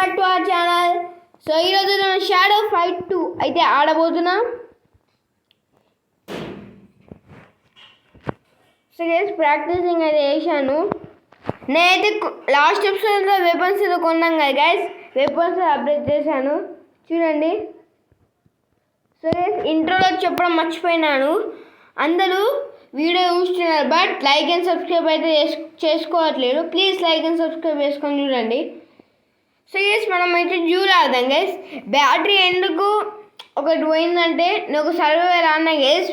Back to our channel. So ఈరోజు మనం shadow fight two అయితే ఆడబోతున్నాం. సో గేస్ ప్రాక్టీసింగ్ అయితే చేశాను. నేనైతే లాస్ట్ ఎపిసోడ్లో వెపన్స్ ఏదో కొన్నాం కదా గైస్ వెపన్స్ అప్డేట్ చేశాను. చూడండి. సో గైస్ ఇంట్రోలో చెప్పడం మర్చిపోయినాను. అందరూ వీడియో చూస్తున్నారు బట్ లైక్ అండ్ సబ్స్క్రైబ్ అయితే చేసుకోవట్లేదు. ప్లీజ్ లైక్ అండ్ సబ్స్క్రైబ్ చేసుకొని చూడండి. సో ఎస్ మనం అయితే డ్యూల్ ఆడదాం గైస్ బ్యాటరీ ఎందుకు ఒకటి పోయిందంటే నేను ఒక సర్వే రాన్నా గైస్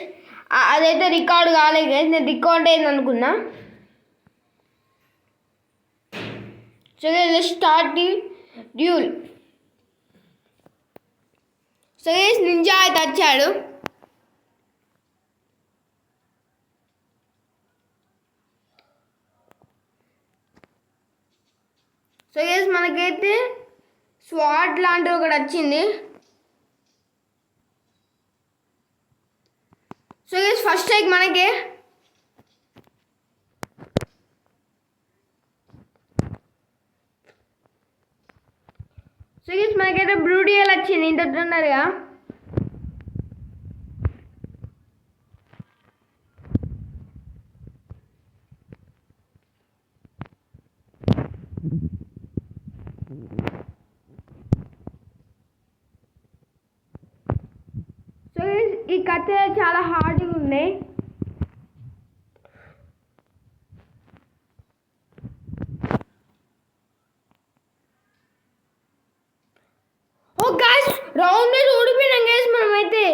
అదైతే రికార్డ్ కాలేదు గైస్ నేను రికార్డ్ అయింది అనుకున్నా. So guys start the duel so guys ninja అయితే వచ్చాడు. సో ఎస్ మనకైతే స్వాట్ లాంటిది ఒకటి వచ్చింది. సో ఎస్ ఫస్ట్ టైక్ మనకి. సో గైస్ మనకైతే బ్రూడియల్ వచ్చింది. ఇంత తొందరగా సో ఈ కథ చాలా హార్డ్గా ఉన్నాయి రౌండ్ మీద ఓడిపోయినాం గైస్ మనమైతే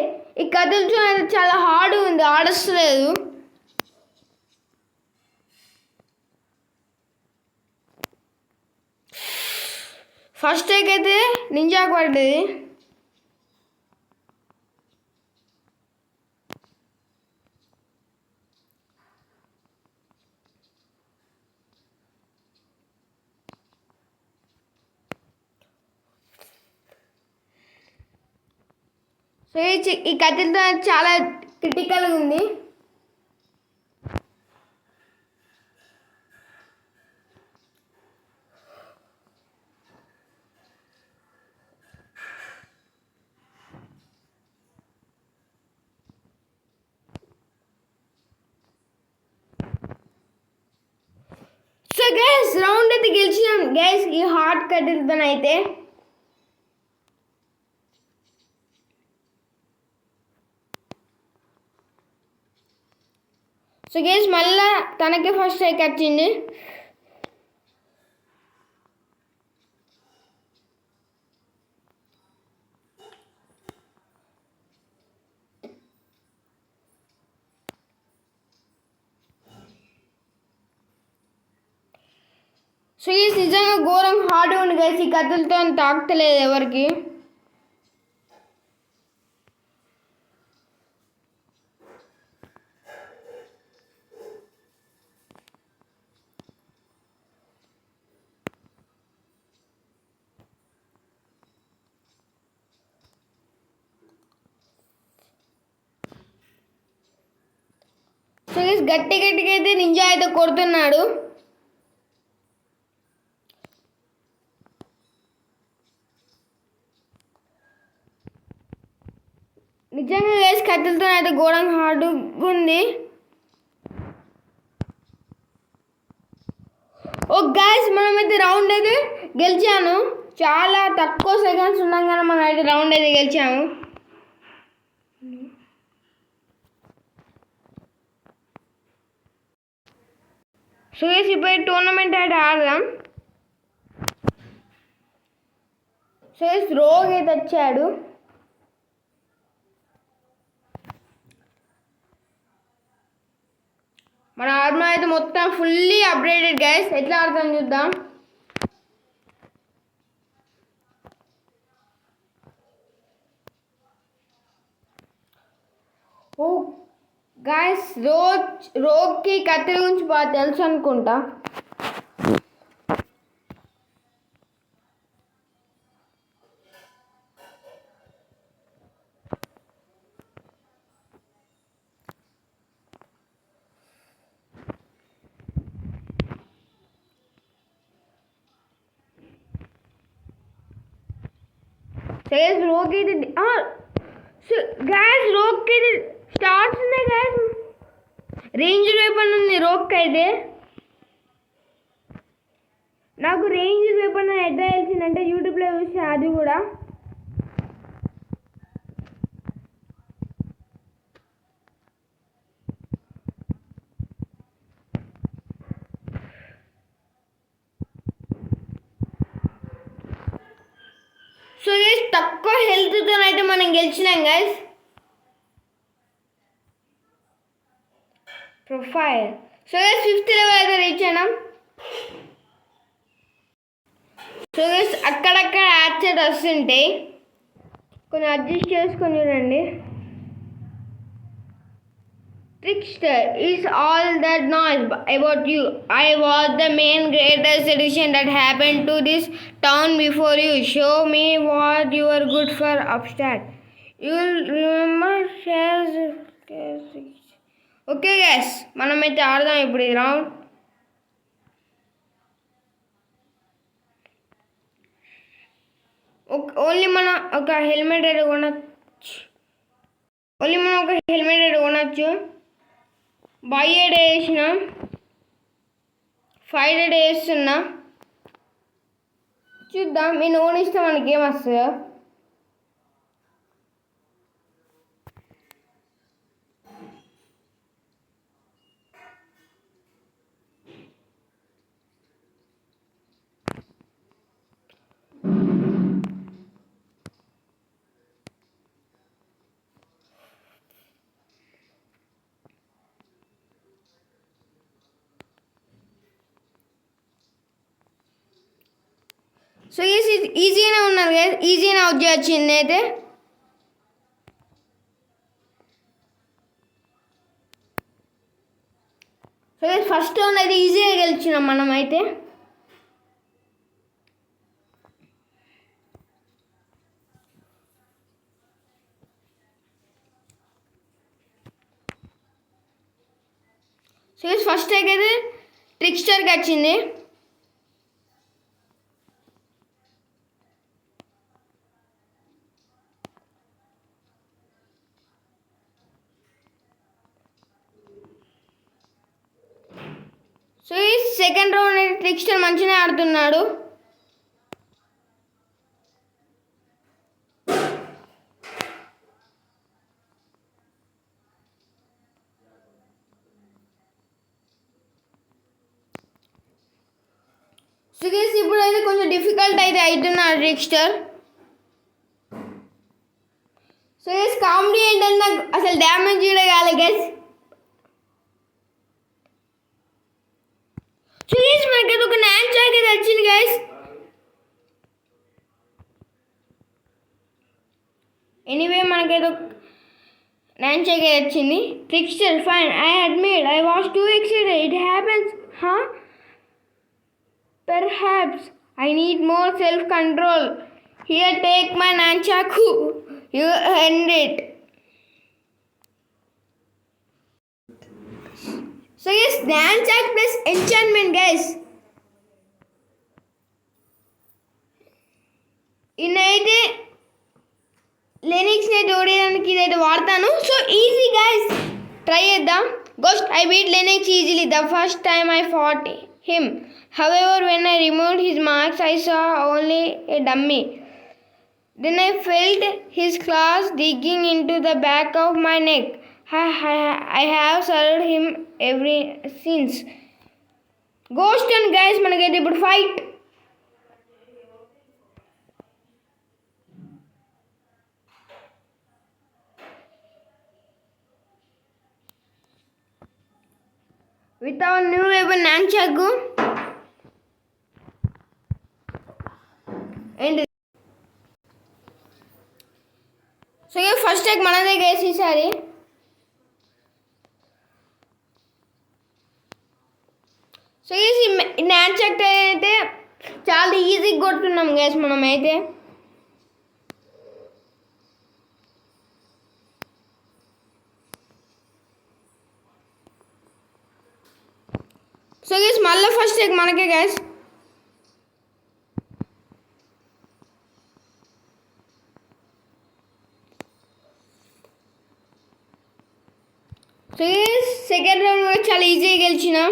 ఈ కథలు అయితే చాలా హార్డ్ ఉంది ఆడస్తలేదు. ఫస్ట్ టేక్ అయితే నింజాకు పడ్డది సో ఈ కత్తితో చాలా క్రిటికల్గా ఉంది. గైస్ రౌండ్ అయితే గెలిచినాం. గైస్ ఈ హార్ట్ కట్టెలతో అయితే సో గేస్ మళ్ళా తనకే ఫస్ట్ స్ట్రైక్ వచ్చింది. సో ఈ నిజంగా ఘోరం హార్డ్ ఉంది గైస్ ఈ కథలతో తాకుతలేదు ఎవరికి. సో గట్టి గట్టిగా అయితే నింజా అయితే కొడుతున్నాడు నిజంగా గైస్ కట్టెలతో అయితే ఘోరం హార్డ్ ఉంది. ఓ గాయస్ మనమైతే రౌండ్ అయితే గెలిచాను. చాలా తక్కువ సెకండ్స్ ఉండగానే మనం అయితే రౌండ్ అయితే గెలిచాము. సో ఇప్పుడు టోర్నమెంట్ అయితే ఆడదాం. సో రోగ్ అయితే వచ్చాడు. మన ఆర్మో అయితే మొత్తం ఫుల్లీ అప్డేటెడ్ గైస్ ఎట్లా ఆడతాం చూద్దాం. ఓ గాయస్ రోజ్ రోగ్కి కత్తిరి గురించి బాగా తెలుసు అనుకుంటా. సో గైస్ రోక్ అయితే గ్యాస్ రోక్కి అయితే స్టార్ట్స్ ఉన్నాయి గ్యాస్ రేంజ్ వెపన్ ఉంది రోక్ అయితే. నాకు రేంజ్ వెపన్ ఎట్లా తెలిసిందంటే యూట్యూబ్లో చూసి అది కూడా సో గైస్ తక్కువ హెల్త్తో అయితే మనం గెలిచినాం guys profile so guys fifth level అయితే రీచ్ అయినాం. సో గైస్ అక్కడక్కడ యాక్సెట్ వస్తుంటాయి కొన్ని అడ్జస్ట్ చేసుకొని చూడండి Trickster is all that noise about you. I was the main greatest addition that happened to this town before you. Show me what you are good for upstart. You'll remember shares. Okay guys మనమైతే ఆడదాం ఇప్పుడు ఈ round only మన ఒక helmet అయితే కొనచ్చు only మనం ఒక హెల్మెట్ అయితే కొనచ్చు బై ఎడ్ వేసిన ఫైవ్ ఎడ్ వేస్తున్నా. చూద్దాం నేను ఓన్ ఇస్తే మనకి ఏమొస్తుందో సో ఈజీ ఈజీగానే ఉన్నారు కదా ఈజీగానే అవుట్ చేయొచ్చింది అయితే. సో ఫస్ట్ రౌండ్ అయితే ఈజీగా గెలిచినాం మనం అయితే. సో ఫస్ట్ అయితే ట్రిక్స్టర్కి వచ్చింది. సెకండ్ రౌండ్ ట్రిక్స్టర్ మంచిగా ఆడుతున్నాడు. సో ఇప్పుడైతే ఇప్పుడు అయితే కొంచెం డిఫికల్ట్ అయితే అవుతున్నాడు ట్రిక్స్టర్ సో కామెడీ ఏంటంటే అసలు డ్యామేజ్ కూడా కాలే గెస్ సో గైస్ మనకి ఒక న్యాన్ చాక్ అయితే వచ్చింది గైస్ ఎనీవే మనకేదో న్యాన్ చాక్ అయితే వచ్చింది trickster fine I admit I was too excited it happens హా Perhaps I need more self control. Here, take my Nanchaku. You earned it. So, yes, Nanchak plus enchantment, guys. ఇన్నైతే లెనిక్స్ని అయితే ఓడేయడానికి ఇదైతే వాడతాను so easy guys try చేద్దాం ghost I beat Lenix easily the first time I fought him However, when I removed his marks, I saw only a dummy. Then I felt his claws digging into the back of my neck. I, I, I have served him every since. Ghost and guys, మనకైతే ఇప్పుడు fight with our new weapon Nanchaku. ఏంటి so ఇక first take మనదే గేసి ఈసారి so easy న్యాన్ check అయితే చాలా ఈజీగా కొడుతున్నాం గ్యాస్ మనం అయితే సో గైస్ మళ్ళీ ఫస్ట్ చెక్ మనకే గ్యాస్ సో సెకండ్ రౌండ్ కూడా చాలా ఈజీగా గెలిచినాం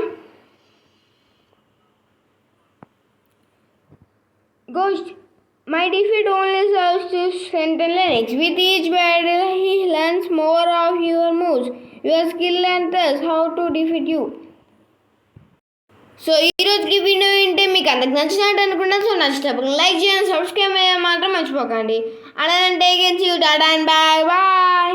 Ghost, my defeat only serves to strengthen Lennox. With each battle, he learns more of your moves, your skill, and thus how to defeat you. So ఈ రోజుకి video వింటే మీకు అందరికి నచ్చినట్టు అనుకున్నాను సో నచ్చినప్పుడు లైక్ చేయండి సబ్స్క్రైబ్ చేయడం మాత్రం మర్చిపోకండి అలాంటి take you tata and bye bye